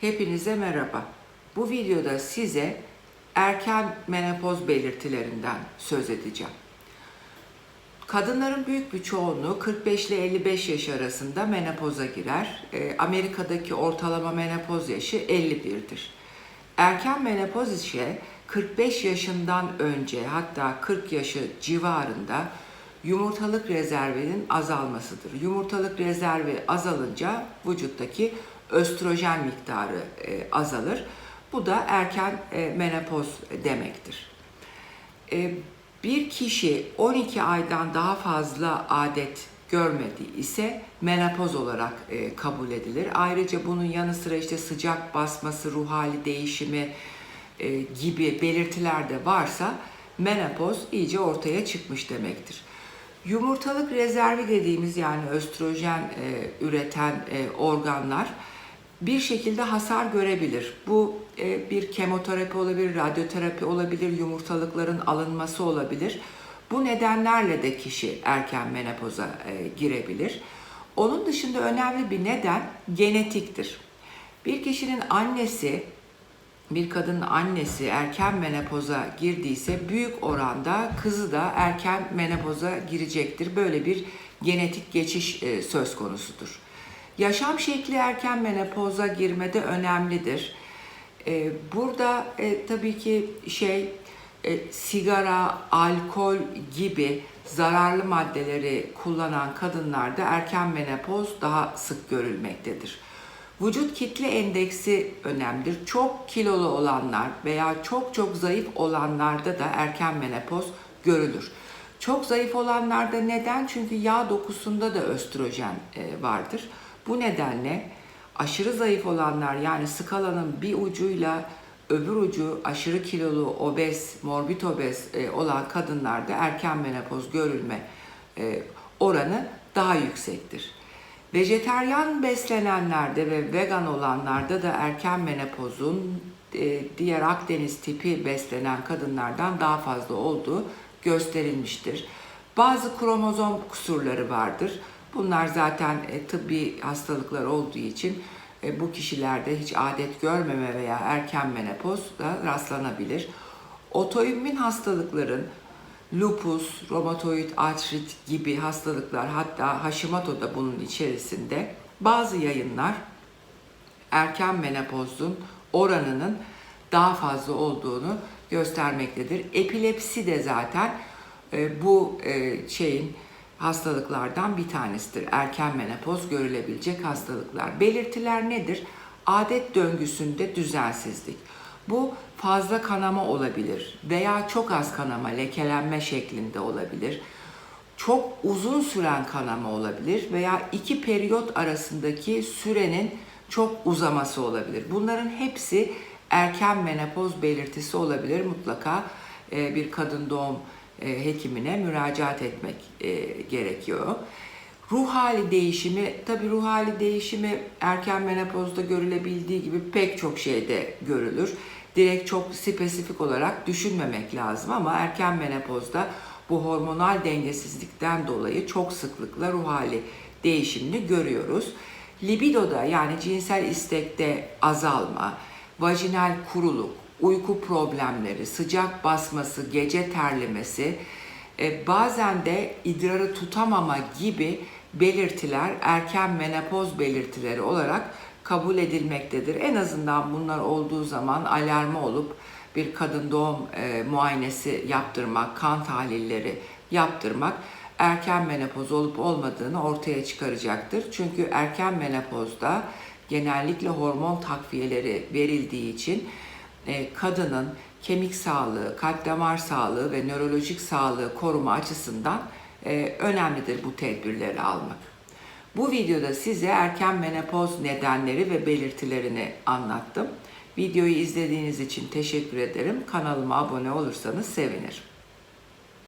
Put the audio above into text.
Hepinize merhaba. Bu videoda size erken menopoz belirtilerinden söz edeceğim. Kadınların büyük bir çoğunluğu 45 ile 55 yaş arasında menopoza girer. Ee, Amerika'daki ortalama menopoz yaşı 51'dir. Erken menopoz ise 45 yaşından önce hatta 40 yaşı civarında yumurtalık rezervinin azalmasıdır. Yumurtalık rezervi azalınca vücuttaki östrojen miktarı e, azalır. Bu da erken e, menopoz demektir. E, bir kişi 12 aydan daha fazla adet görmedi ise menopoz olarak e, kabul edilir. Ayrıca bunun yanı sıra işte sıcak basması, ruh hali değişimi e, gibi belirtiler de varsa menopoz iyice ortaya çıkmış demektir. Yumurtalık rezervi dediğimiz yani östrojen e, üreten e, organlar bir şekilde hasar görebilir. Bu e, bir kemoterapi olabilir, radyoterapi olabilir, yumurtalıkların alınması olabilir. Bu nedenlerle de kişi erken menopoza e, girebilir. Onun dışında önemli bir neden genetiktir. Bir kişinin annesi, bir kadının annesi erken menopoza girdiyse büyük oranda kızı da erken menopoza girecektir. Böyle bir genetik geçiş e, söz konusudur. Yaşam şekli erken menopoza girmede önemlidir. Ee, burada e, tabii ki şey e, sigara, alkol gibi zararlı maddeleri kullanan kadınlarda erken menopoz daha sık görülmektedir. Vücut kitle endeksi önemlidir. Çok kilolu olanlar veya çok çok zayıf olanlarda da erken menopoz görülür. Çok zayıf olanlarda neden? Çünkü yağ dokusunda da östrojen e, vardır. Bu nedenle aşırı zayıf olanlar yani skalanın bir ucuyla öbür ucu aşırı kilolu, obez, morbid obez e, olan kadınlarda erken menopoz görülme e, oranı daha yüksektir. Vejeteryan beslenenlerde ve vegan olanlarda da erken menopozun e, diğer Akdeniz tipi beslenen kadınlardan daha fazla olduğu gösterilmiştir. Bazı kromozom kusurları vardır. Bunlar zaten e, tıbbi hastalıklar olduğu için e, bu kişilerde hiç adet görmeme veya erken menopoz da rastlanabilir. Otoimmün hastalıkların lupus, romatoid artrit gibi hastalıklar hatta Hashimoto da bunun içerisinde bazı yayınlar erken menopozun oranının daha fazla olduğunu göstermektedir. Epilepsi de zaten e, bu şeyin hastalıklardan bir tanesidir. Erken menopoz görülebilecek hastalıklar. Belirtiler nedir? Adet döngüsünde düzensizlik. Bu fazla kanama olabilir veya çok az kanama, lekelenme şeklinde olabilir. Çok uzun süren kanama olabilir veya iki periyot arasındaki sürenin çok uzaması olabilir. Bunların hepsi erken menopoz belirtisi olabilir. Mutlaka e, bir kadın doğum hekimine müracaat etmek e, gerekiyor. Ruh hali değişimi, tabii ruh hali değişimi erken menopozda görülebildiği gibi pek çok şeyde görülür. Direkt çok spesifik olarak düşünmemek lazım ama erken menopozda bu hormonal dengesizlikten dolayı çok sıklıkla ruh hali değişimini görüyoruz. Libidoda yani cinsel istekte azalma, vajinal kuruluk, uyku problemleri, sıcak basması, gece terlemesi, e, bazen de idrarı tutamama gibi belirtiler erken menopoz belirtileri olarak kabul edilmektedir. En azından bunlar olduğu zaman alarmı olup bir kadın doğum e, muayenesi yaptırmak, kan tahlilleri yaptırmak erken menopoz olup olmadığını ortaya çıkaracaktır. Çünkü erken menopozda genellikle hormon takviyeleri verildiği için kadının kemik sağlığı, kalp damar sağlığı ve nörolojik sağlığı koruma açısından e, önemlidir bu tedbirleri almak. Bu videoda size erken menopoz nedenleri ve belirtilerini anlattım. Videoyu izlediğiniz için teşekkür ederim. Kanalıma abone olursanız sevinirim.